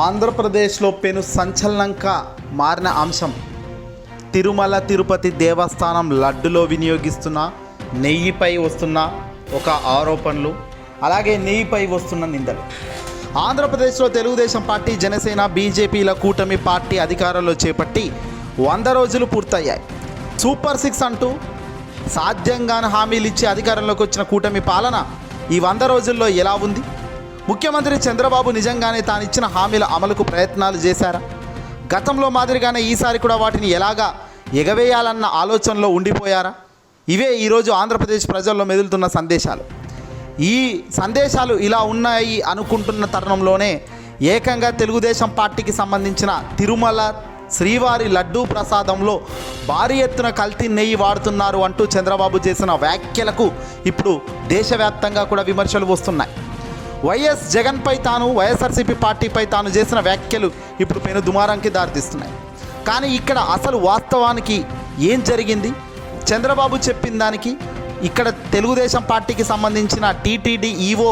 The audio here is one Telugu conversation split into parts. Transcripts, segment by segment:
ఆంధ్రప్రదేశ్లో పెను సంచలనంగా మారిన అంశం. తిరుమల తిరుపతి దేవస్థానం లడ్డులో వినియోగిస్తున్న నెయ్యిపై వస్తున్న ఒక ఆరోపణలు అలాగే నెయ్యిపై వస్తున్న నిందలు. ఆంధ్రప్రదేశ్లో తెలుగుదేశం పార్టీ జనసేన బీజేపీల కూటమి పార్టీ అధికారంలో చేపట్టి వంద రోజులు పూర్తయ్యాయి. సూపర్ సిక్స్ అంటూ సాధ్యంగాన హామీలు ఇచ్చి అధికారంలోకి వచ్చిన కూటమి పాలన ఈ వంద రోజుల్లో ఎలా ఉంది? ముఖ్యమంత్రి చంద్రబాబు నిజంగానే తాను ఇచ్చిన హామీల అమలుకు ప్రయత్నాలు చేశారా? గతంలో మాదిరిగానే ఈసారి కూడా వాటిని ఎలాగా ఎగవేయాలన్న ఆలోచనలో ఉండిపోయారా? ఇవే ఈరోజు ఆంధ్రప్రదేశ్ ప్రజల్లో మెదులుతున్న సందేశాలు. ఈ సందేశాలు ఇలా ఉన్నాయి అనుకుంటున్న తరుణంలోనే ఏకంగా తెలుగుదేశం పార్టీకి సంబంధించిన తిరుమల శ్రీవారి లడ్డూ ప్రసాదంలో భారీ ఎత్తున కల్తీ నెయ్యి వాడుతున్నారు అంటూ చంద్రబాబు చేసిన వ్యాఖ్యలకు ఇప్పుడు దేశవ్యాప్తంగా కూడా విమర్శలు వస్తున్నాయి. వైఎస్ జగన్పై తాను వైఎస్ఆర్సీపీ పార్టీపై తాను చేసిన వ్యాఖ్యలు ఇప్పుడు పెను దుమారంకి దారితీస్తున్నాయి. కానీ ఇక్కడ అసలు వాస్తవానికి ఏం జరిగింది? చంద్రబాబు చెప్పిన దానికి ఇక్కడ తెలుగుదేశం పార్టీకి సంబంధించిన టీటీడీ ఈవో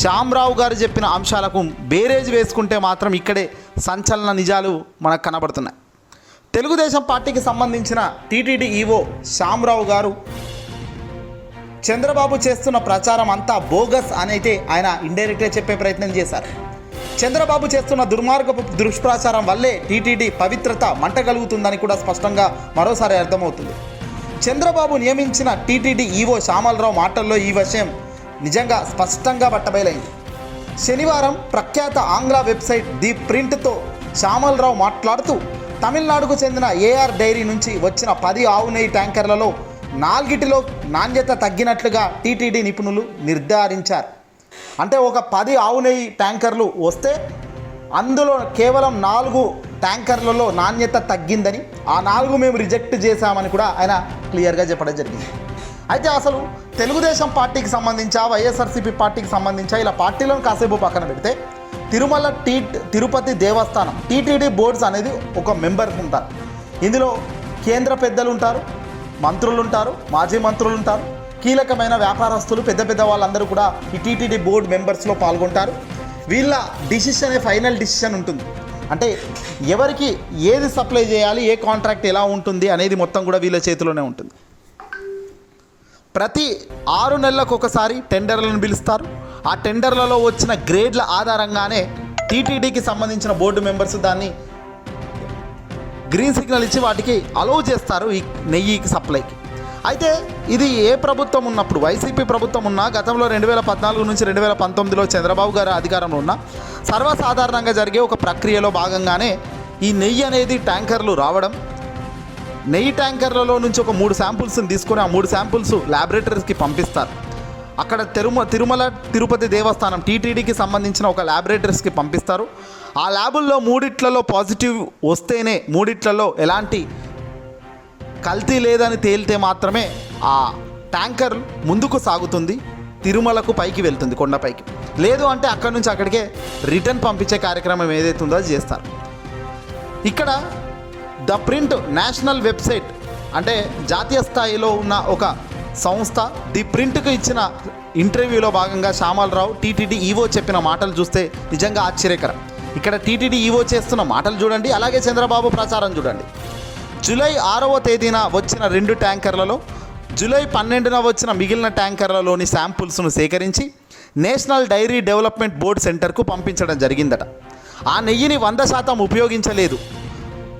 శ్యామరావు గారు చెప్పిన అంశాలకు బేరేజ్ వేసుకుంటే మాత్రం ఇక్కడే సంచలన నిజాలు మనకు కనబడుతున్నాయి. తెలుగుదేశం పార్టీకి సంబంధించిన టీటీడీ ఈవో శ్యామరావు గారు చంద్రబాబు చేస్తున్న ప్రచారం అంతా బోగస్ అనైతే ఆయన ఇండైరెక్ట్గా చెప్పే ప్రయత్నం చేశారు. చంద్రబాబు చేస్తున్న దుర్మార్గపు దుష్ప్రచారం వల్లే టీటీడీ పవిత్రత మంటగలుగుతుందని కూడా స్పష్టంగా మరోసారి అర్థమవుతుంది. చంద్రబాబు నియమించిన టీటీడీ ఈవో శ్యామలరావు మాటల్లో ఈ విషయం నిజంగా స్పష్టంగా బట్టబయలైంది. శనివారం ప్రఖ్యాత ఆంగ్ల వెబ్సైట్ ది ప్రింట్తో శ్యామలరావు మాట్లాడుతూ తమిళనాడుకు చెందిన ఏఆర్ డైరీ నుంచి వచ్చిన పది ఆవు నెయ్యి ట్యాంకర్లలో నాలుగిటిలో నాణ్యత తగ్గినట్లుగా టీటీడీ నిపుణులు నిర్ధారించారు. అంటే ఒక పది ఆవు నెయ్యి ట్యాంకర్లు వస్తే అందులో కేవలం నాలుగు ట్యాంకర్లలో నాణ్యత తగ్గిందని ఆ నాలుగు మేము రిజెక్ట్ చేశామని కూడా ఆయన క్లియర్గా చెప్పడం జరిగింది. అయితే అసలు తెలుగుదేశం పార్టీకి సంబంధించా వైఎస్ఆర్సీపీ పార్టీకి సంబంధించా ఇలా పార్టీలను కాసేపు పక్కన పెడితే తిరుమల టీ తిరుపతి దేవస్థానం టీటీడీ బోర్డ్స్ అనేది ఒక మెంబర్స్ ఉంటారు. ఇందులో కేంద్ర పెద్దలు ఉంటారు మంత్రులు ఉంటారు మాజీ మంత్రులు ఉంటారు కీలకమైన వ్యాపారస్తులు పెద్ద పెద్ద వాళ్ళందరూ కూడా ఈ టీటీడీ బోర్డు మెంబర్స్లో పాల్గొంటారు. వీళ్ళ డిసిషన్ ఫైనల్ డిసిషన్ ఉంటుంది. అంటే ఎవరికి ఏది సప్లై చేయాలి ఏ కాంట్రాక్ట్ ఎలా ఉంటుంది అనేది మొత్తం కూడా వీళ్ళ చేతిలోనే ఉంటుంది. ప్రతి ఆరు నెలలకు ఒకసారి టెండర్లను పిలుస్తారు. ఆ టెండర్లలో వచ్చిన గ్రేడ్ల ఆధారంగానే టీటీడీకి సంబంధించిన బోర్డు మెంబర్స్ దాన్ని గ్రీన్ సిగ్నల్ ఇచ్చి వాటికి అలౌ చేస్తారు ఈ నెయ్యికి సప్లైకి అయితే ఇది ఏ ప్రభుత్వం ఉన్నప్పుడు వైసీపీ ప్రభుత్వం ఉన్నా గతంలో రెండు వేల పద్నాలుగు నుంచి రెండు వేల పంతొమ్మిదిలో చంద్రబాబు గారు అధికారంలో ఉన్న సర్వసాధారణంగా జరిగే ఒక ప్రక్రియలో భాగంగానే ఈ నెయ్యి అనేది ట్యాంకర్లు రావడం నెయ్యి ట్యాంకర్లలో నుంచి ఒక మూడు శాంపుల్స్ని తీసుకొని ఆ మూడు శాంపుల్స్ ల్యాబొరేటరీస్కి పంపిస్తారు. అక్కడ తిరుమ తిరుమల తిరుపతి దేవస్థానం టీటీడీకి సంబంధించిన ఒక ల్యాబొరేటరీస్కి పంపిస్తారు. ఆ ల్యాబుల్లో మూడిట్లలో పాజిటివ్ వస్తేనే మూడిట్లలో ఎలాంటి కల్తీ లేదని తేలితే మాత్రమే ఆ ట్యాంకర్ ముందుకు సాగుతుంది తిరుమలకు పైకి వెళ్తుంది కొండపైకి. లేదు అంటే అక్కడి నుంచి అక్కడికే రిటర్న్ పంపించే కార్యక్రమం ఏదైతే ఉందో అది చేస్తారు. ఇక్కడ ద ప్రింట్ నేషనల్ వెబ్సైట్ అంటే జాతీయ స్థాయిలో ఉన్న ఒక సంస్థ ది ప్రింట్కు ఇచ్చిన ఇంటర్వ్యూలో భాగంగా శ్యామలరావు టీటీడీ ఈవో చెప్పిన మాటలు చూస్తే నిజంగా ఆశ్చర్యకరం. ఇక్కడ టీటీడీ ఈవో చేస్తున్న మాటలు చూడండి అలాగే చంద్రబాబు ప్రచారం చూడండి. జూలై ఆరవ తేదీన వచ్చిన రెండు ట్యాంకర్లలో జూలై పన్నెండున వచ్చిన మిగిలిన ట్యాంకర్లలోని శాంపుల్స్ను సేకరించి నేషనల్ డైరీ డెవలప్మెంట్ బోర్డ్ సెంటర్కు పంపించడం జరిగిందట. ఆ నెయ్యిని వంద శాతం ఉపయోగించలేదు.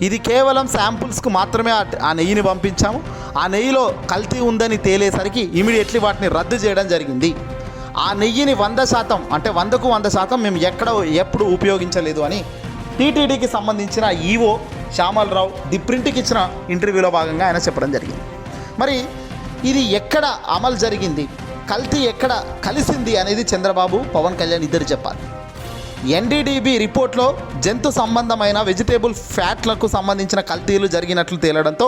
ఇది కేవలం శాంపుల్స్కు మాత్రమే ఆ- నెయ్యిని పంపించాము. ఆ నెయ్యిలో కల్తీ ఉందని తేలేసరికి ఇమీడియట్లీ వాటిని రద్దు చేయడం జరిగింది. ఆ నెయ్యిని వంద శాతం అంటే వందకు వంద శాతం మేము ఎక్కడ ఎప్పుడు ఉపయోగించలేదు అని టీటీడీకి సంబంధించిన ఈవో శ్యామలరావు ది ప్రింట్కి ఇచ్చిన ఇంటర్వ్యూలో భాగంగా ఆయన చెప్పడం జరిగింది. మరి ఇది ఎక్కడ అమలు జరిగింది? కల్తీ ఎక్కడ కలిసింది అనేది చంద్రబాబు పవన్ కళ్యాణ్ ఇద్దరు చెప్పాలి. ఎన్డీడీబీ రిపోర్ట్లో జంతు సంబంధమైన వెజిటేబుల్ ఫ్యాట్లకు సంబంధించిన కల్తీలు జరిగినట్లు తేలడంతో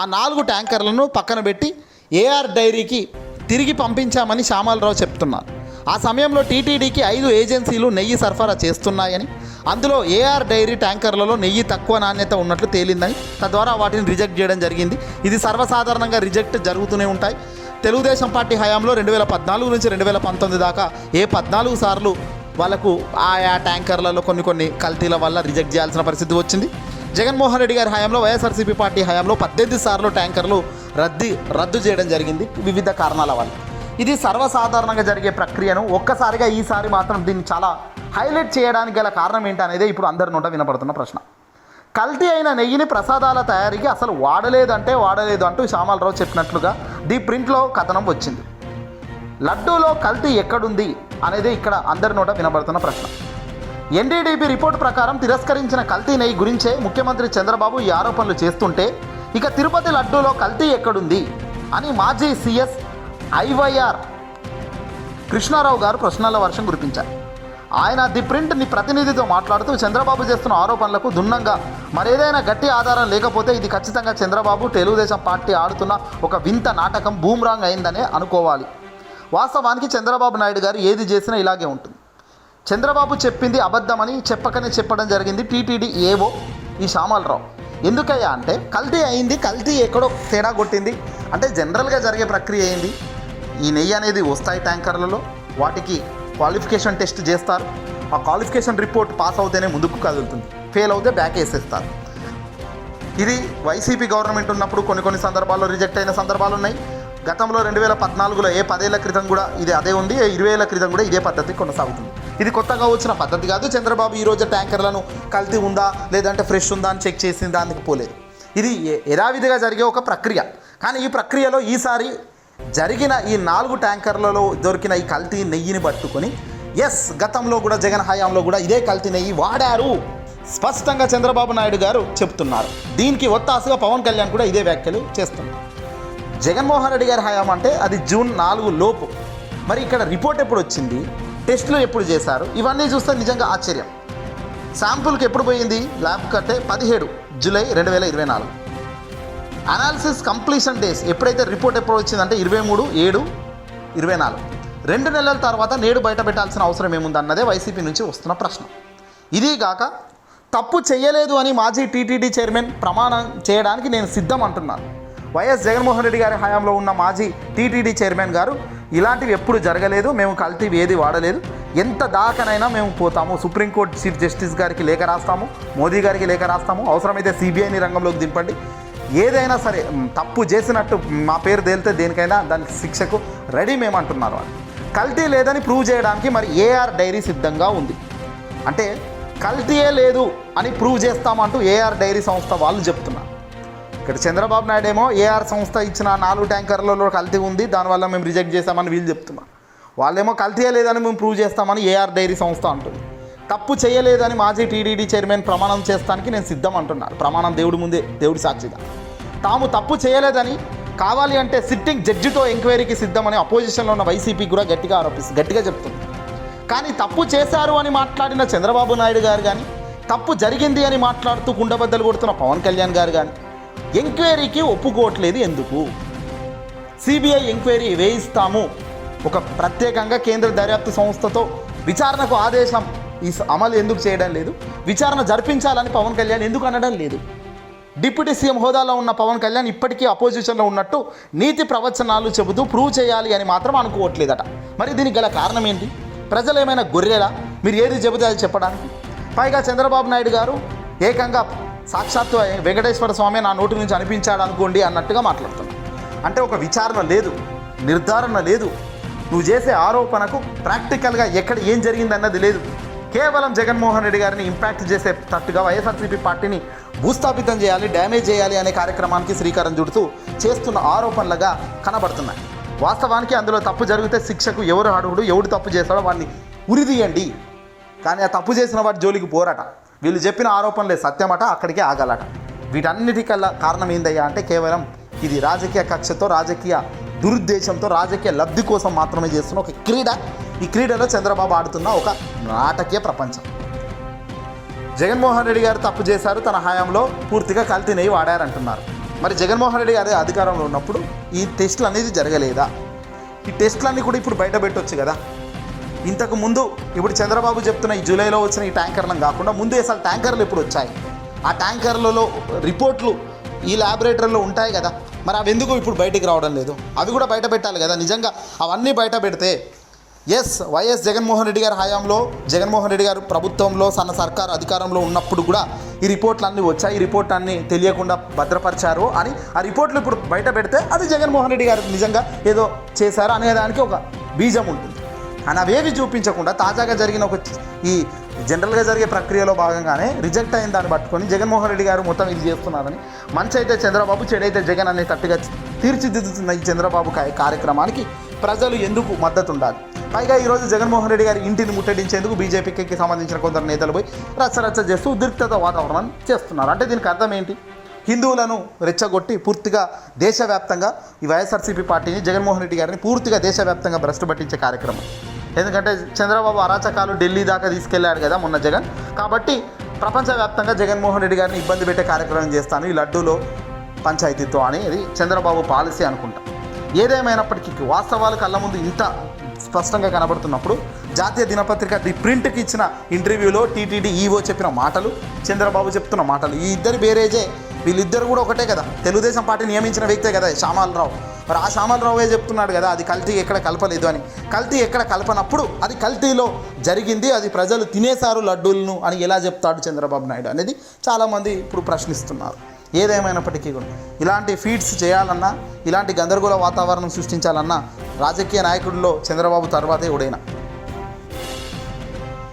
ఆ నాలుగు ట్యాంకర్లను పక్కన పెట్టి ఏఆర్ డైరీకి తిరిగి పంపించామని శ్యామలరావు చెప్తున్నారు. ఆ సమయంలో టీటీడీకి ఐదు ఏజెన్సీలు నెయ్యి సరఫరా చేస్తున్నాయని అందులో ఏఆర్ డైరీ ట్యాంకర్లలో నెయ్యి తక్కువ నాణ్యత ఉన్నట్లు తేలిందని తద్వారా వాటిని రిజెక్ట్ చేయడం జరిగింది. ఇది సర్వసాధారణంగా రిజెక్ట్ జరుగుతూనే ఉంటాయి. తెలుగుదేశం పార్టీ హయాంలో రెండు వేల పద్నాలుగు నుంచి రెండు వేల పంతొమ్మిది దాకా ఏ పద్నాలుగు సార్లు వాళ్ళకు ఆయా ట్యాంకర్లలో కొన్ని కొన్ని కల్తీల వల్ల రిజెక్ట్ చేయాల్సిన పరిస్థితి వచ్చింది. జగన్మోహన్ రెడ్డి గారి హయాంలో వైఎస్ఆర్సీపీ పార్టీ హయాంలో పద్దెనిమిది సార్లు ట్యాంకర్లు రద్దీ రద్దు చేయడం జరిగింది వివిధ కారణాల వల్ల. ఇది సర్వసాధారణంగా జరిగే ప్రక్రియను ఒక్కసారిగా ఈసారి మాత్రం దీన్ని చాలా హైలైట్ చేయడానికి గల కారణం ఏంటనేది ఇప్పుడు అందరి నోట వినపడుతున్న ప్రశ్న. కల్తీ అయిన నెయ్యిని ప్రసాదాల తయారీకి అసలు వాడలేదంటే వాడలేదు అంటూ శ్యామలరావు చెప్పినట్లుగా ది ప్రింట్లో కథనం వచ్చింది. లడ్డూలో కల్తీ ఎక్కడుంది? అనేది ఇక్కడ అందరి నోట వినబడుతున్న ప్రశ్న. ఎన్డీడీబీ రిపోర్ట్ ప్రకారం తిరస్కరించిన కల్తీ నెయ్యి గురించే ముఖ్యమంత్రి చంద్రబాబు ఈ ఆరోపణలు చేస్తుంటే ఇక తిరుపతి లడ్డూలో కల్తీ ఎక్కడుంది అని మాజీ సీఎస్ ఐవైఆర్ కృష్ణారావు గారు ప్రశ్నల వర్షం కురిపించారు. ఆయన ది ప్రింట్ని ప్రతినిధితో మాట్లాడుతూ చంద్రబాబు చేస్తున్న ఆరోపణలకు దున్నంగా మరేదైనా గట్టి ఆధారం లేకపోతే ఇది ఖచ్చితంగా చంద్రబాబు తెలుగుదేశం పార్టీ ఆడుతున్న ఒక వింత నాటకం బూమ్రాంగ్ అయిందనే అనుకోవాలి. వాస్తవానికి చంద్రబాబు నాయుడు గారు ఏది చేసినా ఇలాగే ఉంటుంది. చంద్రబాబు చెప్పింది అబద్ధమని చెప్పకనే చెప్పడం జరిగింది టీటీడీ ఏవో ఈ శ్యామలరావు. ఎందుకయ్యా అంటే కల్తీ అయింది కల్తీ ఎక్కడో తేడా కొట్టింది. అంటే జనరల్గా జరిగే ప్రక్రియ ఏంది? ఈ నెయ్యి అనేది వస్తాయి ట్యాంకర్లలో వాటికి క్వాలిఫికేషన్ టెస్ట్ చేస్తారు. ఆ క్వాలిఫికేషన్ రిపోర్ట్ పాస్ అవుతేనే ముందుకు కదులుతుంది ఫెయిల్ అవుతే బ్యాక్ వేసేస్తారు. ఇది వైసీపీ గవర్నమెంట్ ఉన్నప్పుడు కొన్ని కొన్ని సందర్భాల్లో రిజెక్ట్ అయిన సందర్భాలు ఉన్నాయి. గతంలో రెండు వేల పద్నాలుగులో ఏ పదేళ్ళ క్రితం కూడా ఇది అదే ఉంది ఏ ఇరవై ఏళ్ళ క్రితం కూడా ఇదే పద్ధతి కొనసాగుతుంది. ఇది కొత్తగా వచ్చిన పద్ధతి కాదు. చంద్రబాబు ఈ రోజు ట్యాంకర్లను కల్తీ ఉందా లేదంటే ఫ్రెష్ ఉందా అని చెక్ చేసిన దానికి పోలేదు. ఇది యథావిధిగా జరిగే ఒక ప్రక్రియ. కానీ ఈ ప్రక్రియలో ఈసారి జరిగిన ఈ నాలుగు ట్యాంకర్లలో దొరికిన ఈ కల్తీ నెయ్యిని పట్టుకొని ఎస్ గతంలో కూడా జగన్ హయాంలో కూడా ఇదే కల్తీ నెయ్యి వాడారు. స్పష్టంగా చంద్రబాబు నాయుడు గారు చెప్తున్నారు. దీనికి ఒత్తాసుగా పవన్ కళ్యాణ్ కూడా ఇదే వ్యాఖ్యలు చేస్తున్నారు. జగన్మోహన్ రెడ్డి గారి హయాం అంటే అది జూన్ నాలుగు లోపు. మరి ఇక్కడ రిపోర్ట్ ఎప్పుడు వచ్చింది? టెస్టులు ఎప్పుడు చేశారు? ఇవన్నీ చూస్తే నిజంగా ఆశ్చర్యం. శాంపుల్కి ఎప్పుడు పోయింది? ల్యాబ్ కట్టే పదిహేడు జూలై రెండు వేల ఇరవై నాలుగు. అనాలిసిస్ కంప్లీషన్ డేస్ ఎప్పుడైతే రిపోర్ట్ ఎప్పుడు వచ్చిందంటే ఇరవై మూడు ఏడు ఇరవై నాలుగు. రెండు నెలల తర్వాత నేడు బయట పెట్టాల్సిన అవసరం ఏముందన్నదే వైసీపీ నుంచి వస్తున్న ప్రశ్న. ఇది కాక తప్పు చేయలేదు అని మాజీ టీటీడీ చైర్మన్ ప్రమాణం చేయడానికి నేను సిద్ధం అంటున్నాను. వైఎస్ జగన్మోహన్ రెడ్డి గారి హయాంలో ఉన్న మాజీ టీటీడీ చైర్మన్ గారు ఇలాంటివి ఎప్పుడు జరగలేదు మేము కల్తీ ఏది వాడలేదు. ఎంత దాకనైనా మేము పోతాము. సుప్రీంకోర్టు చీఫ్ జస్టిస్ గారికి లేఖ రాస్తాము మోదీ గారికి లేఖ రాస్తాము. అవసరమైతే సిబిఐని రంగంలోకి దింపండి. ఏదైనా సరే తప్పు చేసినట్టు మా పేరు తేలితే దేనికైనా దానికి శిక్షకు రెడీ మేము అంటున్నారు వాళ్ళు. కల్తీ లేదని ప్రూవ్ చేయడానికి మరి ఏఆర్ డైరీ సిద్ధంగా ఉంది. అంటే కల్తీయే లేదు అని ప్రూవ్ చేస్తామంటూ ఏఆర్ డైరీ సంస్థ వాళ్ళు చెప్తున్నారు. ఇక్కడ చంద్రబాబు నాయుడు ఏమో ఏఆర్ సంస్థ ఇచ్చిన నాలుగు ట్యాంకర్లలో కల్తీ ఉంది దానివల్ల మేము రిజెక్ట్ చేస్తామని వీళ్ళు చెప్తున్నారు. వాళ్ళేమో కల్తీయే లేదని మేము ప్రూవ్ చేస్తామని ఏఆర్ డైరీ సంస్థ అంటుంది. తప్పు చేయలేదని మాజీ టీడీడీ చైర్మన్ ప్రమాణం చేస్తానికి నేను సిద్ధం అంటున్నాను ప్రమాణం దేవుడి ముందే దేవుడి సాక్షిగా. తాము తప్పు చేయలేదని కావాలి అంటే సిట్టింగ్ జడ్జితో ఎంక్వైరీకి సిద్ధమని అపోజిషన్లో ఉన్న వైసీపీ కూడా గట్టిగా ఆరోపిస్తుంది గట్టిగా చెప్తుంది. కానీ తప్పు చేశారు అని మాట్లాడిన చంద్రబాబు నాయుడు గారు కానీ తప్పు జరిగింది అని మాట్లాడుతూ కుండబద్దలు కొడుతున్న పవన్ కళ్యాణ్ గారు కానీ ఎంక్వైరీకి ఒప్పుకోవట్లేదు ఎందుకు? సిబిఐ ఎంక్వైరీ వేయిస్తాము. ఒక ప్రత్యేకంగా కేంద్ర దర్యాప్తు సంస్థతో విచారణకు ఆదేశం ఈ స- అమలు ఎందుకు చేయడం లేదు? విచారణ జరిపించాలని పవన్ కళ్యాణ్ ఎందుకు అనడం లేదు? డిప్యూటీ సీఎం హోదాలో ఉన్న పవన్ కళ్యాణ్ ఇప్పటికీ అపోజిషన్లో ఉన్నట్టు నీతి ప్రవచనాలు చెబుతూ ప్రూవ్ చేయాలి అని మాత్రం అనుకోవట్లేదట. మరి దీనికి గల కారణం ఏంటి? ప్రజలు ఏమైనా గొర్రెలా? మీరు ఏది చెబితే అది చెప్పడానికి? పైగా చంద్రబాబు నాయుడు గారు ఏకంగా సాక్షాత్తు వెంకటేశ్వర స్వామి నా నోటి నుంచి అనిపించాడు అనుకోండి అన్నట్టుగా మాట్లాడుతున్నారు అంటే ఒక విచారణ లేదు నిర్ధారణ లేదు. నువ్వు చేసే ఆరోపణకు ప్రాక్టికల్గా ఎక్కడ ఏం జరిగింది అన్నది లేదు. కేవలం జగన్మోహన్ రెడ్డి గారిని ఇంపాక్ట్ చేసేటట్టుగా వైఎస్ఆర్సీపీ పార్టీని భూస్థాపితం చేయాలి డ్యామేజ్ చేయాలి అనే కార్యక్రమానికి శ్రీకారం చుడుతూ చేస్తున్న ఆరోపణలుగా కనబడుతున్నాయి. వాస్తవానికి అందులో తప్పు జరిగితే శిక్షకు ఎవరు అడుగుడు ఎవడు తప్పు చేస్తాడో వాడిని ఉరిదీయండి. కానీ ఆ తప్పు చేసిన వాటి జోలికి పోరాట. వీళ్ళు చెప్పిన ఆరోపణలే సత్యమట అక్కడికే ఆగాలట. వీటన్నిటికల్లా కారణం ఏందయ్యా అంటే కేవలం ఇది రాజకీయ కక్షతో రాజకీయ దురుద్దేశంతో రాజకీయ లబ్ధి కోసం మాత్రమే చేస్తున్న ఒక క్రీడ. ఈ క్రీడలో చంద్రబాబు ఆడుతున్న ఒక నాటకీయ ప్రపంచం. జగన్మోహన్ రెడ్డి గారు తప్పు చేశారు తన హయాంలో పూర్తిగా కల్తీ నెయ్యి వాడారంటున్నారు. మరి జగన్మోహన్ రెడ్డి గారి అధికారంలో ఉన్నప్పుడు ఈ టెస్టులు అనేది జరగలేదా? ఈ టెస్టులన్నీ కూడా ఇప్పుడు బయట పెట్టొచ్చు కదా. ఇంతకు ముందు ఇప్పుడు చంద్రబాబు చెప్తున్న ఈ జూలైలో వచ్చిన ఈ ట్యాంకర్లను కాకుండా ముందు అసలు ట్యాంకర్లు ఎప్పుడు వచ్చాయి? ఆ ట్యాంకర్లలో రిపోర్ట్లు ఈ ల్యాబొరేటరీలో ఉంటాయి కదా. మరి అవి ఎందుకు ఇప్పుడు బయటికి రావడం లేదు? అవి కూడా బయట పెట్టాలి కదా. నిజంగా అవన్నీ బయట పెడితే ఎస్ వైఎస్ జగన్మోహన్ రెడ్డి గారి హయాంలో జగన్మోహన్ రెడ్డి గారు ప్రభుత్వంలో సన్న సర్కార్ అధికారంలో ఉన్నప్పుడు కూడా ఈ రిపోర్ట్లన్నీ వచ్చాయి. ఈ రిపోర్ట్ అన్ని తెలియకుండా భద్రపరిచారు అని ఆ రిపోర్ట్లు ఇప్పుడు బయట పెడితే అది జగన్మోహన్ రెడ్డి గారు నిజంగా ఏదో చేశారు అనేదానికి ఒక బీజం ఉంటుంది. అని అవేవి చూపించకుండా తాజాగా జరిగిన ఒక ఈ జనరల్గా జరిగే ప్రక్రియలో భాగంగానే రిజెక్ట్ అయిన దాన్ని పట్టుకొని జగన్మోహన్ రెడ్డి గారు మొత్తం ఇది చేస్తున్నారని మంచి అయితే చంద్రబాబు చెడైతే జగన్ అనే తట్టుగా తీర్చిదిద్దుతున్న ఈ చంద్రబాబు కార్యక్రమానికి ప్రజలు ఎందుకు మద్దతు ఉండాలి పైగా ఈరోజు జగన్మోహన్ రెడ్డి గారి ఇంటిని ముట్టడించేందుకు బీజేపీకి సంబంధించిన కొందరు నేతలు పోయి రచ్చరచ్చ చేస్తూ ఉద్రిక్తత వాతావరణాన్ని చేస్తున్నారు. అంటే దీనికి అర్థం ఏంటి? హిందువులను రెచ్చగొట్టి పూర్తిగా దేశవ్యాప్తంగా ఈ వైఎస్ఆర్సీపీ పార్టీని జగన్మోహన్ రెడ్డి గారిని పూర్తిగా దేశవ్యాప్తంగా భ్రష్టు పట్టించే కార్యక్రమం. ఎందుకంటే చంద్రబాబు అరాచకాలు ఢిల్లీ దాకా తీసుకెళ్ళాడు కదా మొన్న జగన్. కాబట్టి ప్రపంచవ్యాప్తంగా జగన్మోహన్ రెడ్డి గారిని ఇబ్బంది పెట్టే కార్యక్రమం చేస్తాను. ఈ లడ్డూలో పంచాయతీతో అనేది చంద్రబాబు పాలసీ అనుకుంటా. ఏదేమైనప్పటికీ వాస్తవాలు కళ్ళ ముందు ఇంత స్పష్టంగా కనబడుతున్నప్పుడు జాతీయ దినపత్రిక ది ప్రింట్కి ఇచ్చిన ఇంటర్వ్యూలో టీటీడీ ఈవో చెప్పిన మాటలు చంద్రబాబు చెప్తున్న మాటలు ఈ ఇద్దరు బేరేజే వీళ్ళిద్దరు కూడా ఒకటే కదా. తెలుగుదేశం పార్టీ నియమించిన వ్యక్తే కదా శ్యామాలరావు. మరి ఆ శ్యామాలరావే చెప్తున్నాడు కదా అది కల్తీ ఎక్కడ కలపలేదు అని. కల్తీ ఎక్కడ కలపనప్పుడు అది కల్తీలో జరిగింది అది ప్రజలు తినేశారు లడ్డూలను అని ఎలా చెప్తాడు చంద్రబాబు నాయుడు అనేది చాలామంది ఇప్పుడు ప్రశ్నిస్తున్నారు. ఏదేమైనప్పటికీ కూడా. ఇలాంటి ఫీడ్స్ చేయాలన్నా ఇలాంటి గందరగోళ వాతావరణం సృష్టించాలన్నా రాజకీయ నాయకుడిలో చంద్రబాబు తర్వాతే ఉడైనా